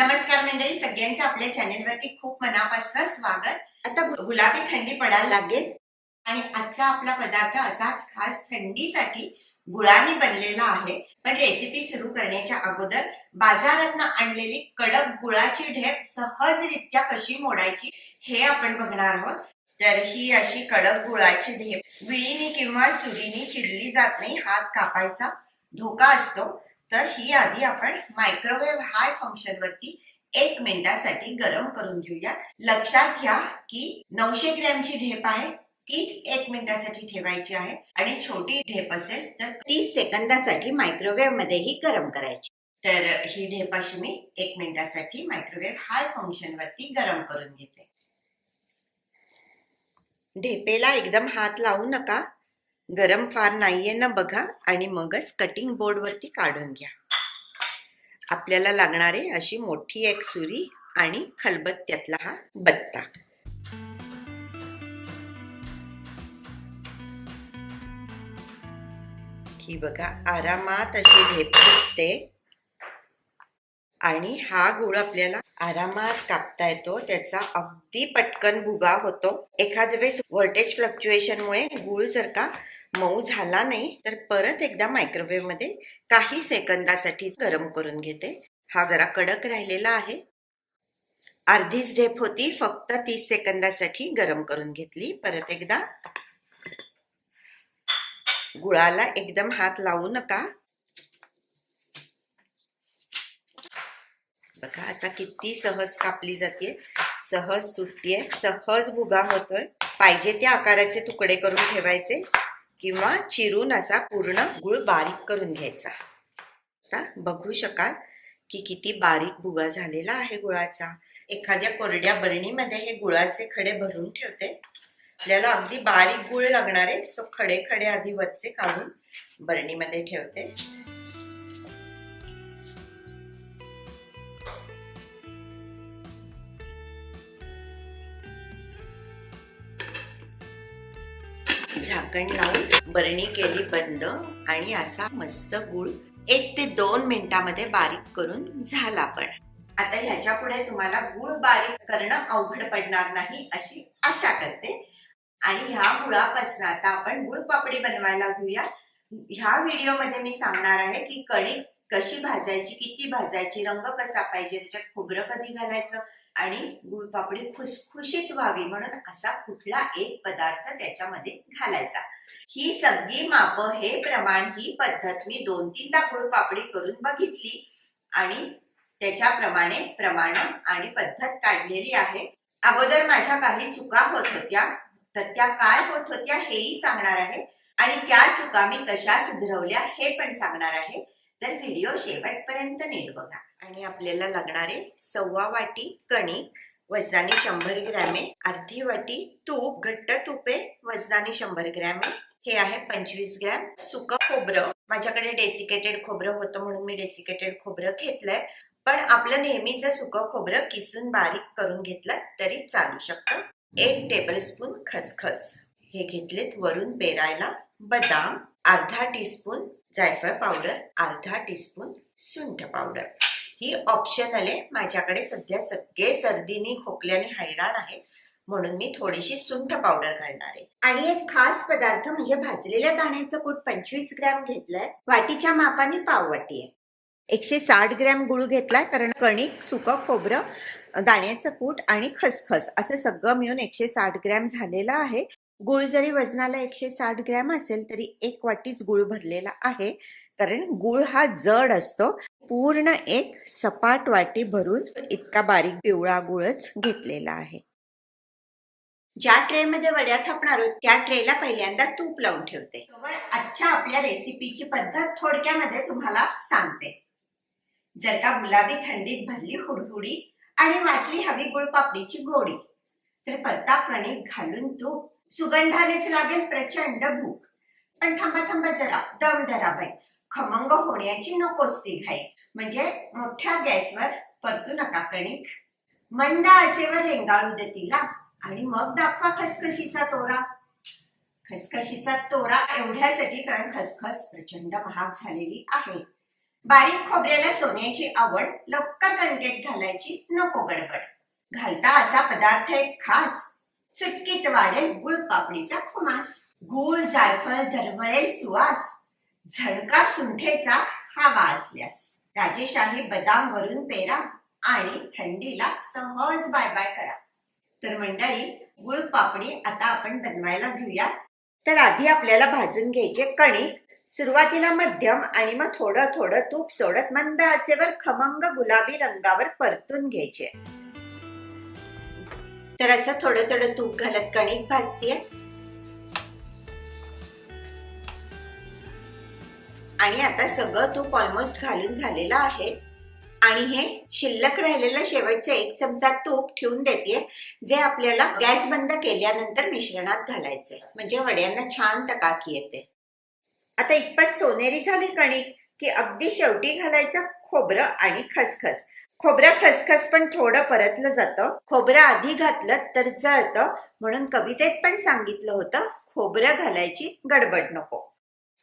नमस्कार मंडळी सगळ्यांचं आपल्या चॅनेलवरती खूप मनापासून स्वागत. आता गुलाबी थंडी पडायला लागेल आणि आजचा आपला पदार्थ असाच खास थंडीसाठी गुळाने बनलेला आहे. पण रेसिपी सुरू करण्याच्या अगोदर बाजारातनं आणलेली कडक गुळाची ढेप सहजरित्या कशी मोडायची हे आपण बघणार आहोत. तर ही अशी कडक गुळाची ढेप विळीने किंवा सुरीने चिडली जात नाही हात कापायचा धोका असतो. तर ही आधी आपण मायक्रोवेव्ह हाय फंक्शन वरती एक मिनिटासाठी गरम करून घेऊया. लक्षात घ्या की नऊशे ग्रॅमची ढेप आहे तीच एक मिनिटासाठी ठेवायची आहे आणि छोटी ढेप असेल तर तीस सेकंदासाठी मायक्रोवेव्ह मध्येही गरम करायची. तर ही ढेप अशी मी एक मिनिटासाठी मायक्रोवेव्ह हाय फंक्शन वरती गरम करून घेते. ढेपेला एकदम हात लावू नका. गरम फार नाहीये ना बघा. आणि मगच कटिंग बोर्ड वरती काढून घ्या. आपल्याला लागणारे अशी मोठी एक सुरी आणि खलबत्त्यातला हा बत्ता. ही बघा आरामात अशी ढेप फुटते. आणि हा गुळ आपल्याला आरामात कापता येतो. त्याचा अगदी पटकन भुगा होतो. एखाद्या वेळेस व्होल्टेज फ्लक्च्युएशनमुळे गुळ जर का मऊ झाला नाही तर परत एकदा मायक्रोवेव्हमध्ये काही सेकंदासाठी गरम करून घेते. हा जरा कडक राहिलेला आहे. अर्धीच ढेप होती फक्त तीस सेकंदासाठी गरम करून घेतली. परत एकदा गुळाला एकदम हात लावू नका. बघा आता किती सहज कापली जाते. सहज सुटतीये सहज भुगा होतोय. पाहिजे त्या आकाराचे तुकडे करून ठेवायचे. किंवा चिरून असा पूर्ण गुळ बारीक करून घ्यायचा. आता बघू शकाल की किती बारीक भुगा झालेला आहे गुळाचा. एखाद्या कोरड्या बरणीमध्ये हे गुळाचे खडे भरून ठेवते. आपल्याला अगदी बारीक गुळ लागणार आहे सो खडे खडे आधी वरचे काढून बरणीमध्ये ठेवते. झाकण लावून बरणी केली बंद आणि असा मस्त गुळ एक ते दोन मिनिटामध्ये बारीक करून झाला पण. आता ह्याच्या पुढे तुम्हाला गुळ बारीक करणं अवघड पडणार नाही अशी आशा करते. आणि ह्या गुळापासून आता आपण गुळ पापडी बनवायला घेऊया. ह्या व्हिडिओमध्ये मी सांगणार आहे की कणिक कशी भाजायची किती भाजायची रंग कसा पाहिजे त्याच्यात खोबरं कधी घालायचं आणि गुळपापडी खुसखुशीत व्हावी म्हणून असा कुठला एक पदार्थ त्याच्यामध्ये घालायचा. ही सगळी माप हे प्रमाण ही पद्धत मी दोन तीनदा गुळपापडी करून बघितली आणि त्याच्याप्रमाणे प्रमाण आणि पद्धत काढलेली आहे. अगोदर माझ्या काही चुका होत होत्या. तर त्या काय होत होत्या हेही सांगणार आहे. आणि त्या चुका मी कशा सुधरवल्या हे पण सांगणार आहे. तर व्हिडिओ शेवटपर्यंत नीट बघा. आणि आपल्याला लागणारे सव्वा वाटी कणिक वजनाने शंभर ग्रॅमे अर्धी वाटी तूप घट्ट तुपे वजनाने शंभर ग्रॅमे. हे आहे पंचवीस ग्रॅम सुक खोबरं. माझ्याकडे डेसिकेटेड खोबरं होतं म्हणून मी डेसिकेटेड खोबरं घेतलंय. पण आपलं नेहमीचं सुकं खोबरं किसून बारीक करून घेतलं तरी चालू शकतं. एक टेबल स्पून खसखस. हे घेतलेत वरून पेरायला बदाम अर्धा टीस्पून जायफळ पावडर अर्धा टीस्पून सुंठ पावडर ही ऑप्शनल आहे माझ्याकडे सध्या सगळे सर्दीनी खोकल्याने हैराण आहे म्हणून मी थोडीशी सुंठ पावडर घालणार आहे. आणि एक खास पदार्थ म्हणजे भाजलेल्या दाण्याचं कूट पंचवीस ग्रॅम घेतलंय वाटीच्या मापाने पाव वाटी आहे. एकशे साठ ग्रॅम गुळ घेतलाय कारण कणिक सुकं खोबरं दाण्याचं कूट आणि खसखस असं सगळं मिळून एकशे साठ ग्रॅम झालेलं आहे. गुळ जरी वजनाला एकशे साठ ग्रॅम असेल तरी एक वाटीच गुळ भरलेला आहे. कारण गुळ हा जड असतो. पूर्ण एक सपाट वाटी भरून इतका बारीक पिवळा गुळच घेतलेला आहे. ज्या ट्रेमध्ये वड्या थापणार आहोत त्या ट्रेला पहिल्यांदा तूप लावून ठेवते. आजच्या आपल्या रेसिपीची पद्धत थोडक्यामध्ये तुम्हाला सांगते. जर का गुलाबी थंडीत भरली हुडहुडी आणि वाटली हवी गुळपापडीची गोडी तर पत्ता कणिक घालून तूप सुगंधानेच लागेल प्रचंड भूक. पण थांबा थांबा जरा. दम धरा बाई. खमंग होण्याची नकोच ती घाई. म्हणजे मोठ्या गॅसवर परतू नका कणिक. मंद आचेवर रेंगाळू दे तिला. आणि मग दाखवा खसखशीचा तोरा. खसखशीचा तोरा एवढ्यासाठी कारण खसखस प्रचंड महाग झालेली आहे. बारीक खोबऱ्याला सोन्याची आवड लवकर कणकेत घालायची नको गडबड. घालता असा पदार्थ एक खास. चुटकीत वाढेल गुळ पापडीचा खुमास. गुळ जायफळ दरवळेल सुवास. झणका सुंठेचा हा वासल्यास राजेशाही बदाम वरून पेरा आणि थंडीला सहज बाय बाय करा. तर मंडळी गुळ पापडी आता आपण बनवायला घेऊया तर आधी आपल्याला भाजून घ्यायचे कणिक. सुरुवातीला मध्यम आणि मग थोडं थोडं तूप सोडत मंद असेवर खमंग गुलाबी रंगावर परतून घ्यायचे. तर असं थोडं थोडं तूप घालत कणिक भाजतीये. आणि आता सगळं तूप ऑलमोस्ट घालून झालेलं आहे. आणि हे शिल्लक राहिलेलं शेवटचं एक चमचा तूप ठेवून देते जे आपल्याला गॅस बंद केल्यानंतर मिश्रणात घालायचे म्हणजे वड्यांना छान टकाकी येते. आता इतपत सोनेरी झाली कणिक की अगदी शेवटी घालायचं खोबरं आणि खसखस. खोबरं खसखस पण थोडं परतलं जातं. खोबरं आधी घातलं तर जळतं. म्हणून कवितेत पण सांगितलं होतं खोबरं घालायची गडबड नको.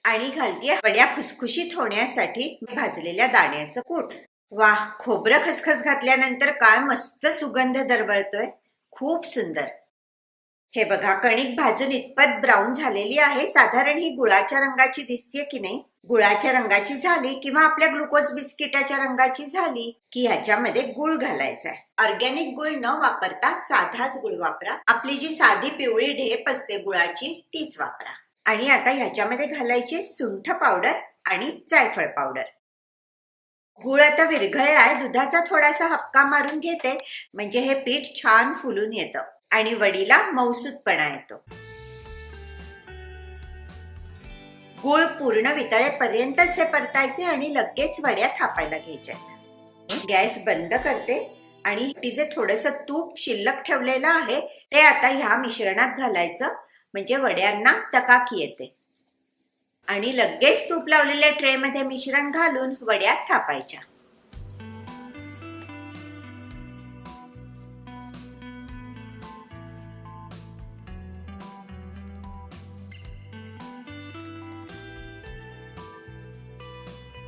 आणि घालतीये वड्या खुसखुशीत होण्यासाठी भाजलेल्या दाण्याचं कूट. वाह खोबरं खसखस घातल्यानंतर काय मस्त सुगंध दरवळतोय. खूप सुंदर. हे बघा कणिक भाजून इतपत ब्राऊन झालेली आहे. साधारण ही गुळाच्या रंगाची दिसतीये की नाही? गुळाच्या रंगाची झाली किंवा आपल्या ग्लुकोज बिस्किटाच्या रंगाची झाली की ह्याच्यामध्ये गुळ घालायचा आहे. ऑर्गॅनिक गुळ न वापरता साधाच गुळ वापरा. आपली जी साधी पिवळी ढेप असते गुळाची तीच वापरा. आणि आता ह्याच्यामध्ये घालायची सुंठ पावडर आणि जायफळ पावडर गुळ आता विरघळलाय. दुधाचा थोडासा हपका मारून घेते. म्हणजे हे पीठ छान फुलून येतं. आणि वडीला मौसूदपणा येतो. गुळ पूर्ण वितळेपर्यंतच हे परतायचे आणि लगेच वड्या थापायला घ्यायच्या गॅस बंद करते आणि तिचे थोडस तूप शिल्लक ठेवलेलं आहे ते आता ह्या मिश्रणात घालायचं. म्हणजे वड्यांना तकाकी येते. आणि लगेच तूप लावलेल्या ट्रे मध्ये मिश्रण घालून वड्यात थापायच्या.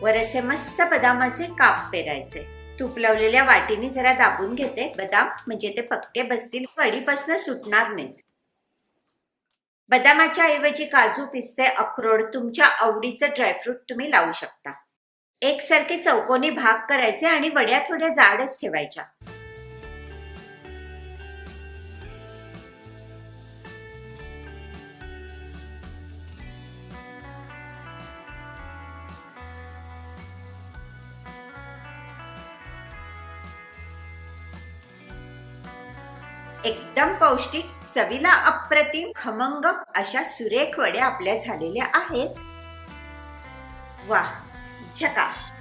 वर असे मस्त बदामाचे काप पेरायचे. तूप लावलेल्या वाटीने जरा दाबून घेते. बदाम म्हणजे ते पक्के बसतील वडीपासून सुटणार नाहीत. बदामाच्या ऐवजी काजू पिस्ते अक्रोड तुमच्या आवडीचं ड्रायफ्रूट तुम्ही लावू शकता. एकसारखे चौकोनी भाग करायचे आणि वड्या थोड्या जाडच ठेवायच्या. एकदम पौष्टिक चवीला अप्रतिम खमंग अशा सुरेख वड्या आपल्या झालेल्या आहेत. वा झकास.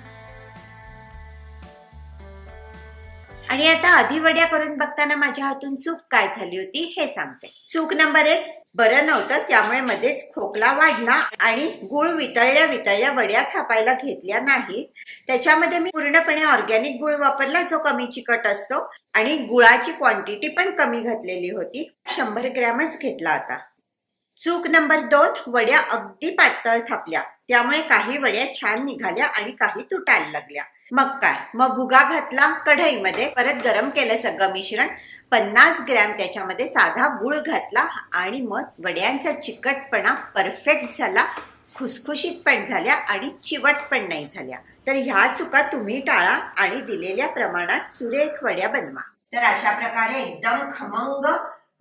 आणि आता आधी वड्या करून बघताना माझ्या हातून चूक काय झाली होती हे सांगते. चूक नंबर एक बरं नव्हतं त्यामुळे मध्येच खोकला वाढला आणि गुळ वितळल्या वितळल्या वड्या थापायला घेतल्या नाहीत. त्याच्यामध्ये मी पूर्णपणे ऑर्गॅनिक गुळ वापरला जो कमी चिकट असतो आणि गुळाची क्वांटिटी पण कमी घातलेली होती. शंभर ग्रॅमच घेतला आता चूक नंबर दोन वड्या अगदी पातळ थापल्या. त्यामुळे काही वड्या छान निघाल्या आणि काही तुटायला लागल्या. मग काय? मग भुगा घातला कढईमध्ये परत गरम केलं सगळं मिश्रण पन्नास ग्रॅम त्याच्यामध्ये साधा गुळ घातला आणि मग वड्यांचा चिकटपणा परफेक्ट झाला खुसखुशीत पण झाल्या आणि चिवट पण नाही झाल्या. तर ह्या चुका तुम्ही टाळा आणि दिलेल्या प्रमाणात सुरेख वड्या बनवा. तर अशा प्रकारे एकदम खमंग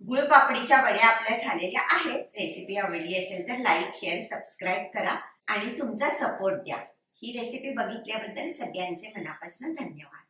गुळपापडीच्या वड्या आपल्या झालेल्या आहेत. रेसिपी आवडली असेल तर लाईक शेअर सबस्क्राईब करा आणि तुमचा सपोर्ट द्या. ही रेसिपी बघितल्याबद्दल सगळ्यांचे मनापासून धन्यवाद.